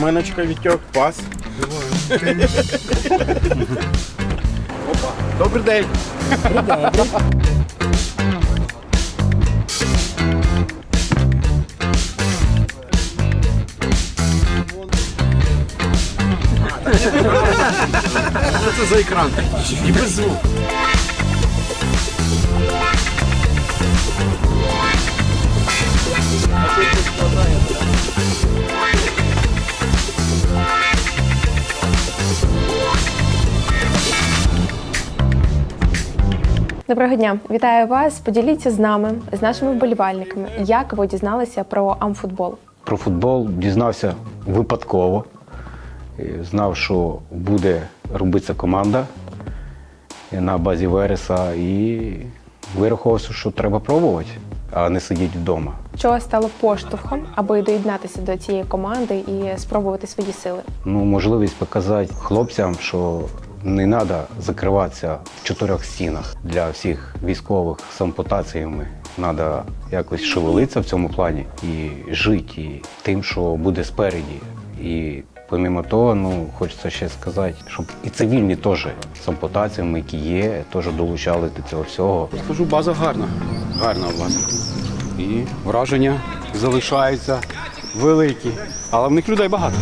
Відминочка відтьок, пас. Опа. Добрий день. Що це за екран? І без звуку. Доброго дня, вітаю вас. Поділіться з нами, з нашими вболівальниками, як ви дізналися про амфутбол. Про футбол дізнався випадково. Знав, що буде робитися команда на базі Вереса, і вирахувався, що треба пробувати, а не сидіти вдома. Що стало поштовхом, аби доєднатися до цієї команди і спробувати свої сили? Ну, можливість показати хлопцям, що не треба закриватися в чотирьох стінах для всіх військових з ампутаціями. Треба якось шевелитися в цьому плані і жити і тим, що буде спереді. І помимо того, ну хочеться ще сказати, щоб і цивільні теж з ампутаціями, які є, теж долучались до цього всього. Скажу, база гарна. Гарна база. І враження залишаються великі. Але в них людей багато.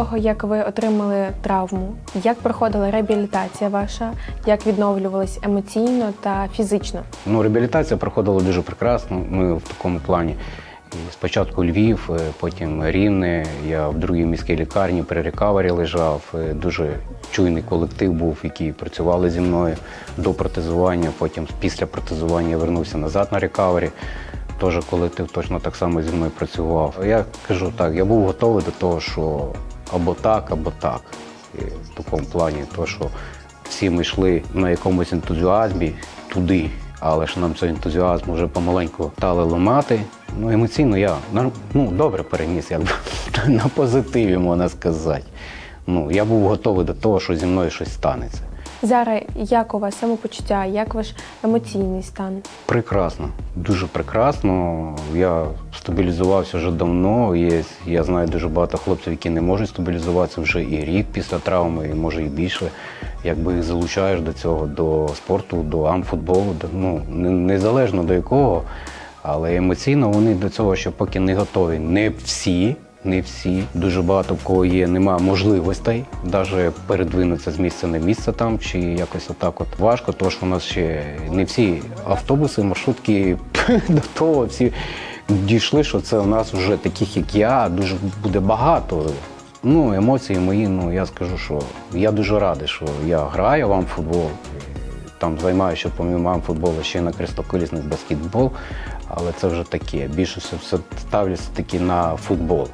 Того, як ви отримали травму, як проходила реабілітація ваша, як відновлювались емоційно та фізично? Ну, реабілітація проходила дуже прекрасно. Ми в такому плані. Спочатку Львів, е, потім Рівне. Я в другій міській лікарні при рекавері лежав. Е, Дуже чуйний колектив був, який працювали зі мною до протезування. Потім після протезування вернувся назад на рекавері. Теж колектив точно так само зі мною працював. Я кажу так, я був готовий до того, що або так, або так. І в такому плані, то що всі ми йшли на якомусь ентузіазмі туди, але ж нам цей ентузіазм вже помаленьку стали ламати. Ну, емоційно я ну, добре переніс, якби на позитиві можна сказати. Ну, я був готовий до того, що зі мною щось станеться. Зараз як у вас самопочуття, як ваш емоційний стан? Прекрасно, дуже прекрасно. Я стабілізувався вже давно. Є, я знаю дуже багато хлопців, які не можуть стабілізуватися вже і рік після травми, і може і більше. Якби їх залучаєш до цього, до спорту, до амфутболу, до- ну не- незалежно до якого, але емоційно вони до цього ще поки не готові. Не всі. Не всі, дуже багато в кого є, немає можливостей навіть передвинутися з місця на місце там чи якось отак. От важко, тому що у нас ще не всі автобуси, маршрутки до того всі дійшли, що це у нас вже таких, як я, дуже буде багато. Ну, емоції мої, ну я скажу, що я дуже радий, що я граю вам в футбол. Там займаюся помимо футболу ще й на крестоколісний баскетбол, але це вже таке. Більше все ставлюся таки на футбол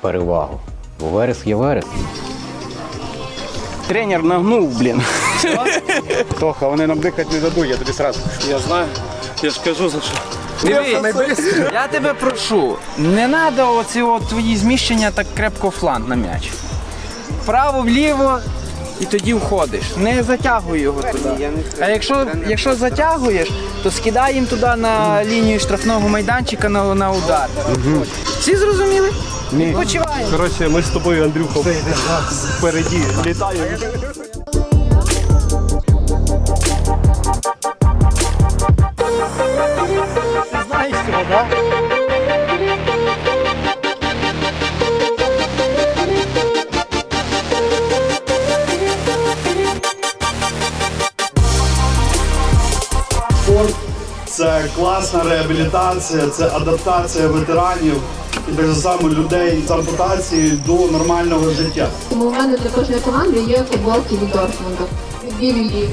перевагу. Бо верес є верес. Тренер нагнув, блін. Тоха, вони нам дихати не дадуть, я тобі сразу. Я знаю, я ж кажу за що. Дивись, я тебе прошу, не треба оці от твої зміщення так крепко в фланг на м'яч. Вправо, вліво і тоді входиш. Не затягуй його туди. А якщо, якщо затягуєш, то скидай їм туди на лінію штрафного майданчика на, на удар. Всі зрозуміли? Ні. Почуваємо. Коротше, ми з тобою, Андрюхом, впереді літаємо. Це класна реабілітація, це адаптація ветеранів і так само людей з ампутацією до нормального життя. Тому у мене для кожної команди є футболки від Дортмунда. Від білі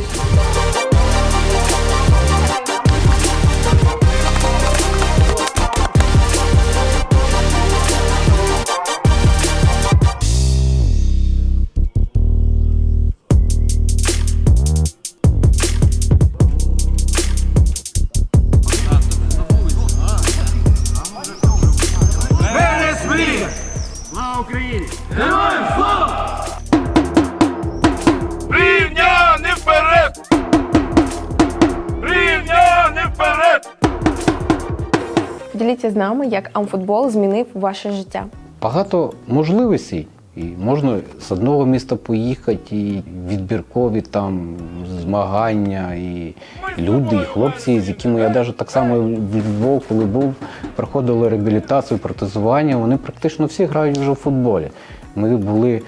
з нами, як амфутбол змінив ваше життя. Багато можливостей. І можна з одного міста поїхати, і відбіркові там змагання, і люди, і хлопці, з якими я навіть так само в Львов, коли був, проходили реабілітацію, протезування, вони практично всі грають вже в футболі. Ми були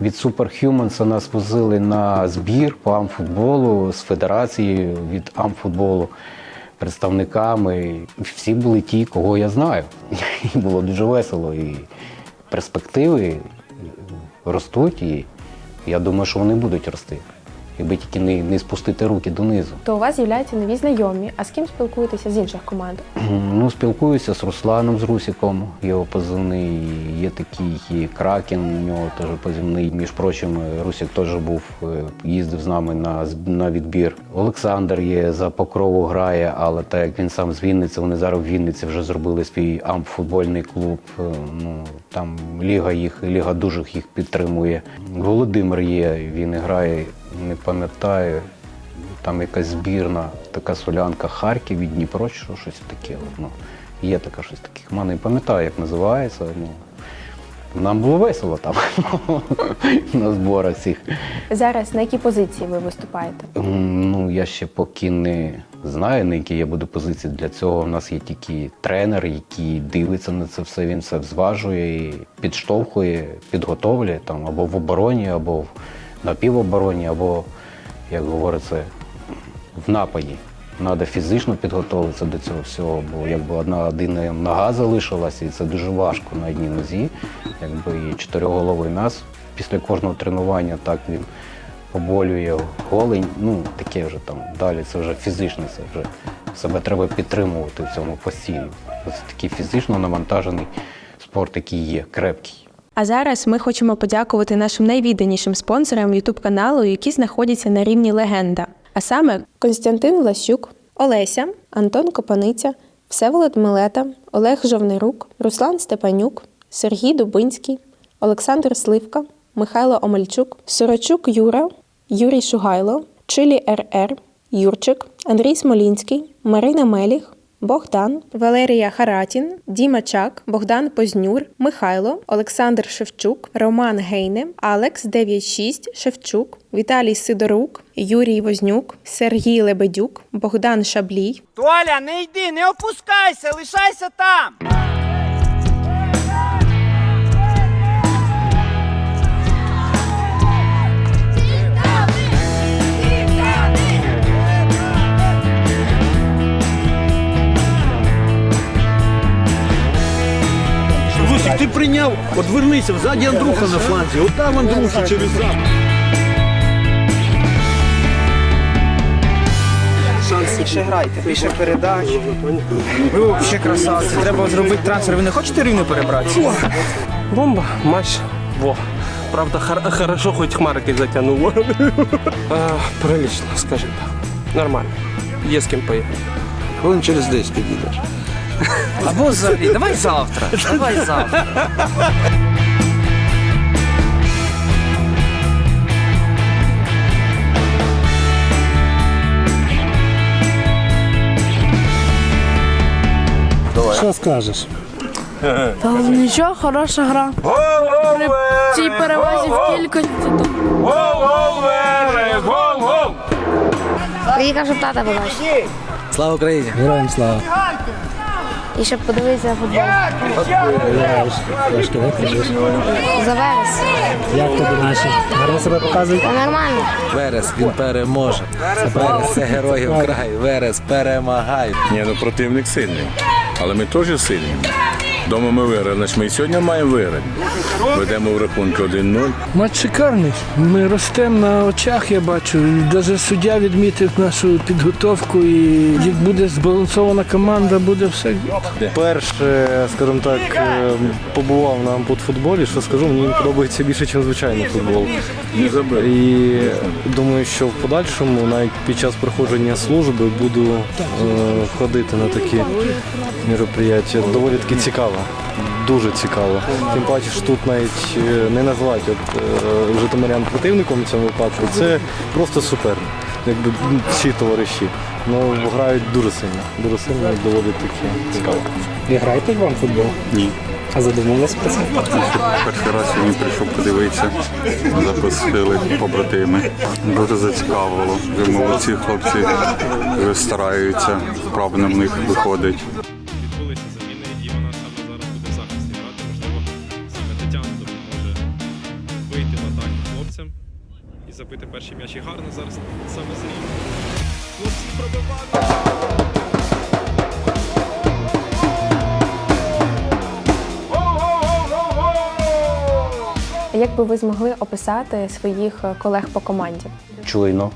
від Superhumans, нас возили на збір по амфутболу з федерації від амфутболу представниками. Всі були ті, кого я знаю. І було дуже весело. І перспективи ростуть, і я думаю, що вони будуть рости. Якби тільки не, не спустити руки донизу. То у вас з'являються нові знайомі, а з ким спілкуєтеся з інших команд? Ну, спілкуюся з Русланом, з Русіком, його позивний. Є такий і Кракен, у нього теж позивний. Між прочим, Русік теж був, е, їздив з нами на, на відбір. Олександр є за покрову грає, але так як він сам з Вінниці, вони зараз в Вінниці вже зробили свій амфутбольний клуб. Е, Ну, там Ліга їх, Ліга дужих їх підтримує. Володимир є, він грає, не пам'ятаю. Там якась збірна, така солянка Харків і Дніпро, що, щось таке. Ну, є така щось таке. Я не пам'ятаю, як називається. Ну, нам було весело там на зборах цих. Зараз на якій позиції ви виступаєте? Ну, я ще поки не знаю, на якій я буду позиції. Для цього в нас є тільки тренер, який дивиться на це все, він все зважує, і підштовхує, підготовлює там або в обороні, або в напівобороні, або, як говориться, в нападі. Треба фізично підготуватися до цього всього, бо якби одна одна нога залишилася, і це дуже важко на одній нозі. Якби і чотириголовий нас після кожного тренування так він поболює голень. Ну таке вже там далі. Це вже фізично, це вже себе треба підтримувати в цьому постійно. Це такий фізично навантажений спорт, який є, крепкий. А зараз ми хочемо подякувати нашим найвідданішим спонсорам youtube каналу, які знаходяться на рівні легенда. А саме Константин Влащук, Олеся, Антон Копаниця, Всеволод Милета, Олег Жовнирук, Руслан Степанюк, Сергій Дубинський, Олександр Сливка, Михайло Омельчук, Сорочук Юра, Юрій Шугайло, Чилі РР, Юрчик, Андрій Смолінський, Марина Меліх, Богдан, Валерія Харатін, Діма Чак, Богдан Познюр, Михайло, Олександр Шевчук, Роман Гейне, Алекс 96 Шевчук, Віталій Сидорук, Юрій Вознюк, Сергій Лебедюк, Богдан Шаблій, Толя, не йди, не опускайся, лишайся там. Ти прийняв, одвернися, ззаді Андруха на фланзі, от там Андруша через зам. Більше грайте, більше передач. Ви взагалі красавці. Треба зробити трансфер. Ви не хочете рівно перебратися? Бомба, матч. Во. Правда, хар- хорошо, хоть хмарки затягнуло. А, прилично, скажімо так. Нормально. Є з ким поїхати. Хвилин через 10 підійдеш. Або взагалі, давай завтра. Давай завтра. Що скажеш? Та нічого, хороша гра. При цій перевазі в кількості. Приїхав, щоб тата побачив. Слава Україні! Героям слава. І щоб подивитися футбол. Трошки. За верес. Як тобі наші? Гарно себе показують? Та нормально. Верес, він переможе. Верес це героїв край. Верес перемагає. Ні, ну противник сильний. Але ми теж сильні. Дома ми виграли, значить ми і сьогодні маємо виграти. Ведемо в рахунку 1-0. Матч шикарний. Ми ростемо на очах, я бачу. І навіть суддя відмітив нашу підготовку. І як буде збалансована команда, буде все. Перше, скажімо так, е, побував на ампутфутболі, що скажу, мені подобається більше, ніж звичайний футбол. Не забив. І думаю, що в подальшому, навіть під час проходження служби, буду е, ходити на такі мероприятия. Доволі таки цікаво. Дуже цікаво. Тим паче, що тут навіть е, не називають от, е, житомирян противником в цьому випадку. Це просто супер. Якби всі товариші. Ну, грають дуже сильно. Дуже сильно і доволі таки цікаво. Ви граєте вам футбол? Ні. А задумувались про це? Перший раз сьогодні прийшов подивитися, запросили побратими. Дуже зацікавило. Ви молодці хлопці, стараються, вправно в них виходить. Забити перші м'ячі гарно зараз саме зрівно. Хлопці пробивають. Як би ви змогли описати своїх колег по команді? Чуйно,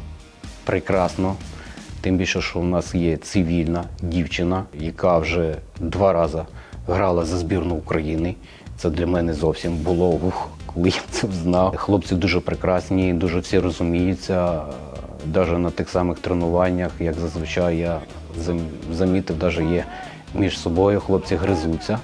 прекрасно. Тим більше, що в нас є цивільна дівчина, яка вже два рази грала за збірну України. Це для мене зовсім було ух, коли я це знав. Хлопці дуже прекрасні, дуже всі розуміються. Навіть на тих самих тренуваннях, як зазвичай я замітив, навіть є між собою хлопці гризуться.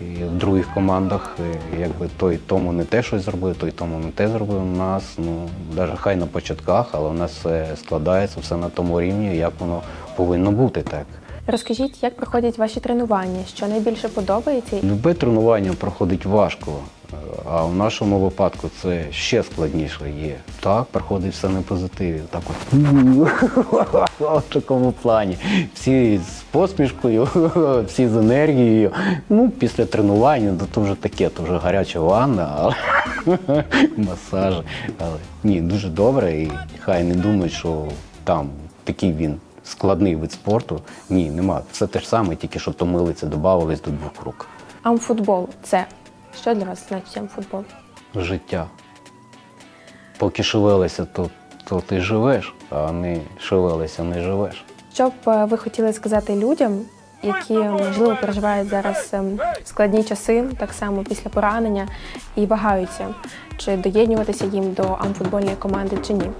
І в других командах, е, якби той тому не те щось зробив, той тому не те зробив. У нас, ну, навіть хай на початках, але у нас все складається, все на тому рівні, як воно повинно бути так. Розкажіть, як проходять ваші тренування, що найбільше подобається? Любе тренування проходить важко, а в нашому випадку це ще складніше є. Так, проходить все на позитиві. Так от в такому плані. Всі з посмішкою, всі з енергією. Ну, після тренування, то, то вже таке, то вже гаряча ванна, але масажі. Але ні, дуже добре, і хай не думають, що там такий він. Складний вид спорту. Ні, нема. Все те ж саме, тільки що то милиці додавались до двох рук. Амфутбол це що для вас значить амфутбол? життя. Поки шевелися, то, то ти живеш, а не шевелися, не живеш. Що б е, ви хотіли сказати людям, які можливо переживають зараз ем, складні часи, так само після поранення, і вагаються, чи доєднуватися їм до амфутбольної команди чи ні?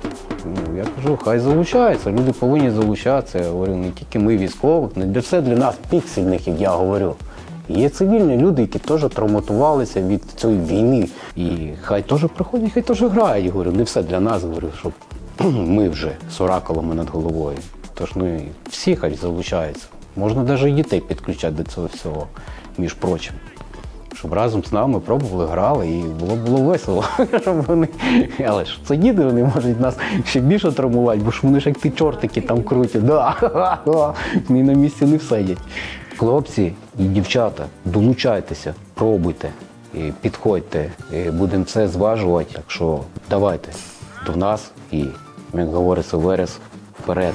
Ну, я кажу, хай залучаються. Люди повинні залучатися. Говорю, не тільки ми військових, не все для нас піксельних, як я говорю. Є цивільні люди, які теж травматувалися від цієї війни. І хай теж приходять, хай теж грають. Я говорю, не все для нас, говорю, щоб ми вже з оракулами над головою. Тож ну всі хай залучаються. Можна навіть дітей підключати до цього всього, між прочим. Щоб разом з нами пробували, грали, і було було весело. Щоб вони... Але ж це діти, вони можуть нас ще більше травмувати, бо ж вони ж як ті чортики там крутять. Да. Вони на місці не всидять. Хлопці і дівчата, долучайтеся, пробуйте, і підходьте, і будемо це зважувати. Так що давайте до нас і, як говориться, верес вперед.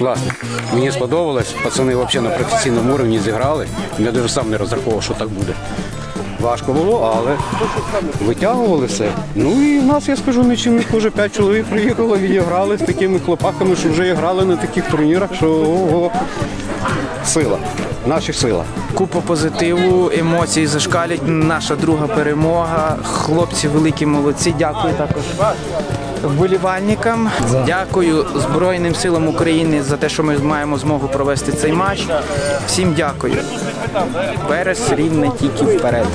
Класно. Мені сподобалось. Пацани взагалі на професійному рівні зіграли. Я навіть сам не розраховував, що так буде. Важко було, але витягували все. Ну і в нас, я скажу, нічим не хуже. П'ять чоловік приїхало, відіграли з такими хлопаками, що вже грали на таких турнірах, що ого. Сила. Наша сила. Купа позитиву, емоцій зашкалять. Наша друга перемога. Хлопці великі молодці. Дякую також вболівальникам. Дякую Збройним силам України за те, що ми маємо змогу провести цей матч. Всім дякую. Перес рівне тільки вперед.